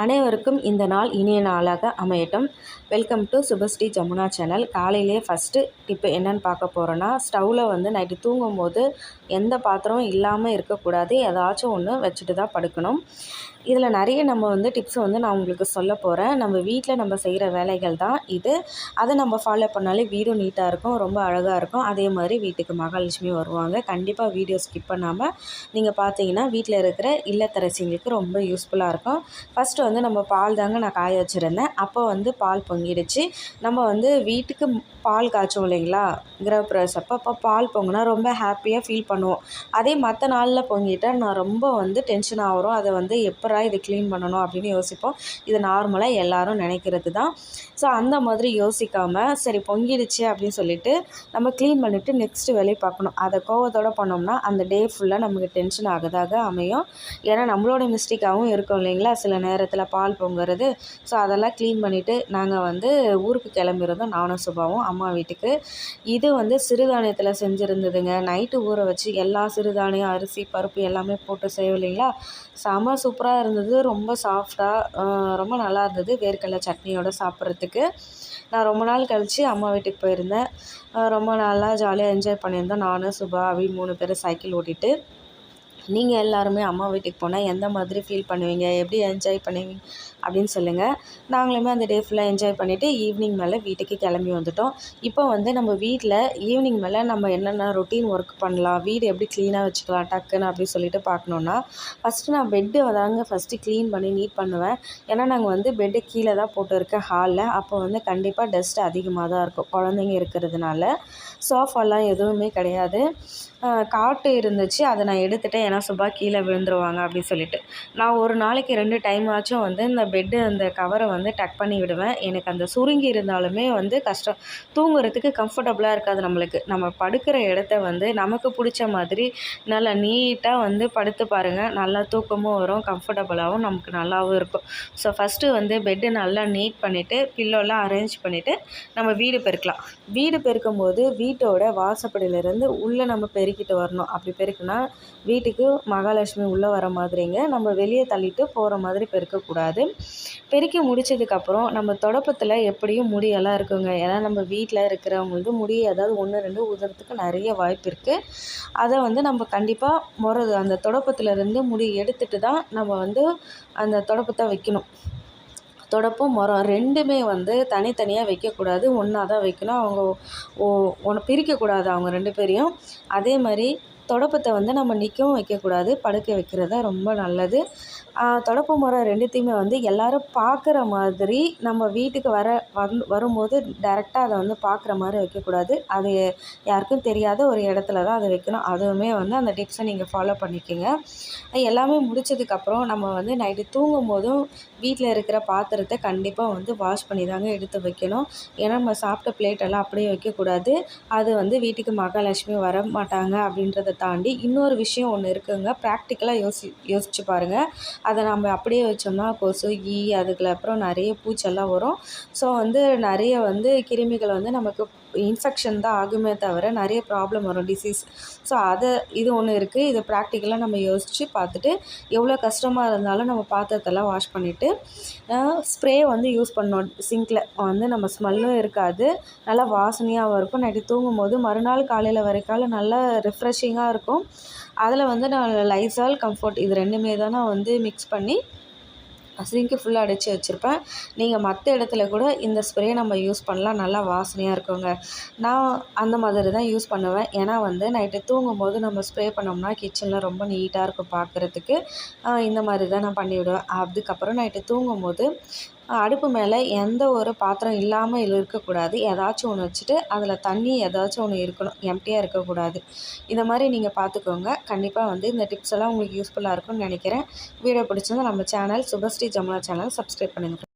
அனைவருக்கும் இந்த நாள் இனிய நாளாக அமையட்டும். Welcome to Subhashree Jamuna channel காலையிலேயே ஃபஸ்ட்டு டிப்பு என்னென்னு பார்க்க போகிறோன்னா ஸ்டவ்வில் வந்து நைட்டு தூங்கும்போது எந்த பாத்திரமும் இல்லாமல் இருக்கக்கூடாது. ஏதாச்சும் ஒன்று வச்சுட்டு தான் படுக்கணும். இதில் நிறைய நம்ம வந்து டிப்ஸ் வந்து நான் உங்களுக்கு சொல்ல போகிறேன் நம்ம வீட்டில் நம்ம செய்கிற வேலைகள் தான் இது. அதை நம்ம ஃபாலோ பண்ணாலே வீடும் நீட்டாக இருக்கும் ரொம்ப அழகாக இருக்கும். அதே மாதிரி வீட்டுக்கு மகாலட்சுமி வருவாங்க. கண்டிப்பாக வீடியோ ஸ்கிப் பண்ணாமல் நீங்கள் பார்த்தீங்கன்னா வீட்டில் இருக்கிற இல்லத்தரசிங்களுக்கு ரொம்ப யூஸ்ஃபுல்லாக இருக்கும். ஃபஸ்ட்டு வந்து நம்ம பால் தாங்க நான் காய வச்சுருந்தேன். அப்போ வந்து பால் பொங்கிடுச்சு. நம்ம வந்து வீட்டுக்கு பால் காய்ச்சோம் இல்லைங்களா? கிரகப்பிரவேசம் அப்போ அப்போ பால் பொங்கினா ரொம்ப ஹாப்பியாக ஃபீல் பண்ணுவோம். அதே மற்ற நாளில் பொங்கிட்டால் நான் ரொம்ப வந்து டென்ஷன் ஆகிறோம் அதை வந்து எப்போ எப்படா இதை க்ளீன் பண்ணணும் அப்படின்னு யோசிப்போம். இது நார்மலாக எல்லோரும் நினைக்கிறது தான். ஸோ அந்த மாதிரி யோசிக்காமல் சரி பொங்கிடுச்சு அப்படின்னு சொல்லிட்டு நம்ம க்ளீன் பண்ணிவிட்டு நெக்ஸ்ட்டு வேலையை பார்க்கணும். அதை கோவத்தோடு பண்ணோம்னா அந்த டே ஃபுல்லாக நமக்கு டென்ஷன் ஆகதாக அமையும். ஏன்னா நம்மளோட மிஸ்டேக்காகவும் இருக்கும் இல்லைங்களா? சில நேரத்தில் பால் பொங்குறது. ஸோ அதெல்லாம் க்ளீன் பண்ணிவிட்டு நாங்கள் வந்து ஊருக்கு கிளம்பிருந்தோம் நானும் சுபாவும் அம்மா வீட்டுக்கு. இது வந்து சிறுதானியத்தில் செஞ்சுருந்ததுங்க. நைட்டு ஊற வச்சு எல்லா சிறுதானியம் அரிசி பருப்பு எல்லாமே போட்டு செய்வோம் இல்லைங்களா? செம சூப்பராக இருந்தது ரொம்ப சாஃப்டாக ரொம்ப நல்லா இருந்தது வேர்க்கடலை சட்னியோடு சாப்பிட்றதுக்கு. நான் ரொம்ப நாள் கழித்து அம்மா வீட்டுக்கு போயிருந்தேன். ரொம்ப நல்லா ஜாலியாக என்ஜாய் பண்ணியிருந்தோம். நான் சுபா அவி மூணு பேரும் சைக்கிள் ஓட்டிகிட்டு நீங்கள் எல்லாருமே அம்மா வீட்டுக்கு போனால் எந்த மாதிரி ஃபீல் பண்ணுவீங்க? எப்படி என்ஜாய் பண்ணுவீங்க? அப்படின்னு சொல்லுங்கள் நாங்களுமே அந்த டே ஃபுல்லாக என்ஜாய் பண்ணிவிட்டு ஈவினிங் மேலே வீட்டுக்கு கிளம்பி வந்துட்டோம். இப்போ வந்து நம்ம வீட்டில் ஈவினிங் மேலே நம்ம என்னென்ன ரொட்டீன் ஒர்க் பண்ணலாம்? வீடு எப்படி க்ளீனாக வச்சுக்கலாம்? டக்குன்னு அப்படின்னு சொல்லிட்டு பார்க்கணுன்னா ஃபஸ்ட்டு நான் பெட்டு தாங்க ஃபஸ்ட்டு க்ளீன் பண்ணி நீட் பண்ணுவேன். ஏன்னா நாங்கள் வந்து பெட்டு கீழே தான் போட்டுருக்கேன் ஹாலில் அப்போ வந்து கண்டிப்பாக டஸ்ட் அதிகமாக தான் இருக்கும். குழந்தைங்க இருக்கிறதுனால சோஃபாலாம் எதுவுமே கிடையாது. காட்டு இருந்துச்சு. அதை நான் எடுத்துகிட்டேன் ஏன்னா சுபா கீழே விழுந்துருவாங்க அப்படின்னு சொல்லிட்டு. நான் ஒரு நாளைக்கு ரெண்டு டைம் ஆச்சும் வந்து இந்த பெட்டு அந்த கவரை வந்து டக் பண்ணி விடுவேன். எனக்கு அந்த சுருங்கி இருந்தாலுமே வந்து கஷ்டம். தூங்குறதுக்கு கம்ஃபர்டபுளாக இருக்காது நம்மளுக்கு. நம்ம படுக்கிற இடத்த வந்து நமக்கு பிடிச்ச மாதிரி நல்லா நீட்டாக வந்து படுத்து பாருங்கள் நல்லா தூக்கமும் வரும் கம்ஃபர்டபுளாகவும் நமக்கு நல்லாவும் இருக்கும். ஸோ ஃபஸ்ட்டு வந்து பெட்டு நல்லா நீட் பண்ணிவிட்டு பில்லோலாம் அரேஞ்ச் பண்ணிவிட்டு நம்ம வீடு பெருக்கலாம். வீடு பெருக்கும் போது வீட்டோட வாசப்படியிலேருந்து உள்ளே நம்ம பெருக்கிட்டு வரணும். அப்படி பெருக்குனா வீட்டுக்கு மகாலட்சுமி உள்ளே வர மாதிரிங்க. நம்ம வெளியே தள்ளிட்டு போகிற மாதிரி பெருக்கக்கூடாது. பெருக்கி முடித்ததுக்கப்புறம் நம்ம தொடப்பத்தில் எப்படியும் முடியெல்லாம் இருக்குங்க. ஏன்னா நம்ம வீட்டில் இருக்கிறவங்களுக்கு முடி ஏதாவது ஒன்று ரெண்டு உதறத்துக்கு நிறைய வாய்ப்பு இருக்குது அதை வந்து நம்ம கண்டிப்பாக முறது அந்த தொடப்பத்துலேருந்து முடி எடுத்துகிட்டு தான் நம்ம வந்து அந்த தொடப்பத்தை வைக்கணும். தொடப்பும் மரம் ரெண்டுமே வந்து தனித்தனியாக வைக்கக்கூடாது. ஒன்றா தான் வைக்கணும். அவங்க ஓ ஒன்று பிரிக்கக்கூடாது அவங்க ரெண்டு பேரையும். அதே மாதிரி தொடப்பத்தை வந்து நம்ம நிற்கவும் வைக்கக்கூடாது படுக்க வைக்கிறது தான் ரொம்ப நல்லது. தொடப்பு மரம் ரெண்டுத்தையுமே வந்து எல்லோரும் பார்க்குற மாதிரி நம்ம வீட்டுக்கு வர வந் வரும்போது டேரெக்டாக அதை வந்து பார்க்குற மாதிரி வைக்கக்கூடாது. அது யாருக்கும் தெரியாத ஒரு இடத்துல தான் அதை வைக்கணும். அதுவுமே வந்து அந்த டிப்ஸை நீங்கள் ஃபாலோ பண்ணிக்கோங்க. எல்லாமே முடித்ததுக்கப்புறம் நம்ம வந்து நைட்டு தூங்கும் போதும் வீட்டில் இருக்கிற பாத்திரத்தை கண்டிப்பாக வந்து வாஷ் பண்ணி தாங்க எடுத்து வைக்கணும். ஏன்னா நம்ம சாப்பிட்ட பிளேட்டெல்லாம் அப்படியே வைக்கக்கூடாது. அது வந்து வீட்டுக்கு மகாலட்சுமி வர மாட்டாங்க அப்படின்றத தாண்டி இன்னொரு விஷயம் ஒன்று இருக்குங்க. ப்ராக்டிக்கலாக யோசி யோசிச்சு பாருங்கள் அதை நம்ம அப்படியே வச்சோம்னா கொசு ஈ அதுக்குள்ள அப்புறம் நிறைய பூச்செல்லாம் வரும். ஸோ வந்து நிறைய வந்து கிருமிகள் வந்து நமக்கு இன்ஃபெக்ஷன் தான் ஆகுமே தவிர நிறைய ப்ராப்ளம் வரும் டிசீஸ் ஸோ அதை இது ஒன்று இருக்குது இதை ப்ராக்டிக்கலாக நம்ம யோசித்து பார்த்துட்டு எவ்வளோ கஷ்டமாக இருந்தாலும் நம்ம பாத்திரத்தெல்லாம் வாஷ் பண்ணிவிட்டு ஸ்ப்ரே வந்து யூஸ் பண்ணோம் சிங்கில் வந்து நம்ம ஸ்மெல்லும் இருக்காது. நல்லா வாசனையாகவும் இருக்கும். நைட்டு தூங்கும் போது மறுநாள் காலையில் வரைக்காலும் நல்லா ரிஃப்ரெஷிங்காக இருக்கும். அதில் வந்து நான் லைசால் கம்ஃபர்ட் இது ரெண்டுமே தான் நான் வந்து மிக்ஸ் பண்ணி சிங்க்கு ஃபுல்லாக அடித்து வச்சுருப்பேன். நீங்கள் மற்ற இடத்துல கூட இந்த ஸ்ப்ரே நம்ம யூஸ் பண்ணலாம். நல்லா வாசனையாக இருக்குங்க. நான் அந்த மாதிரி தான் யூஸ் பண்ணுவேன். ஏன்னா வந்து நைட்டு தூங்கும்போது நம்ம ஸ்ப்ரே பண்ணோம்னா கிச்சனில் ரொம்ப நீட்டாக இருக்கும் பார்க்குறதுக்கு இந்த மாதிரி தான் நான் பண்ணிவிடுவேன் அதுக்கப்புறம் நைட்டு தூங்கும்போது அடுப்பு மேலே எந்த ஒரு பாத்திரம் இல்லாமல் இருக்கக்கூடாது. ஏதாச்சும் ஒன்று வச்சுட்டு அதில் தண்ணி ஏதாச்சும் ஒன்று இருக்கணும். எம்டியாக இருக்கக்கூடாது. இந்த மாதிரி நீங்கள் பார்த்துக்கோங்க கண்டிப்பாக வந்து இந்த டிப்ஸ் எல்லாம் உங்களுக்கு யூஸ்ஃபுல்லாக இருக்கும்னு நினைக்கிறேன். வீடியோ பிடிச்சிருந்தால் நம்ம channel Subhashree Jamuna channel subscribe பண்ணுங்கள்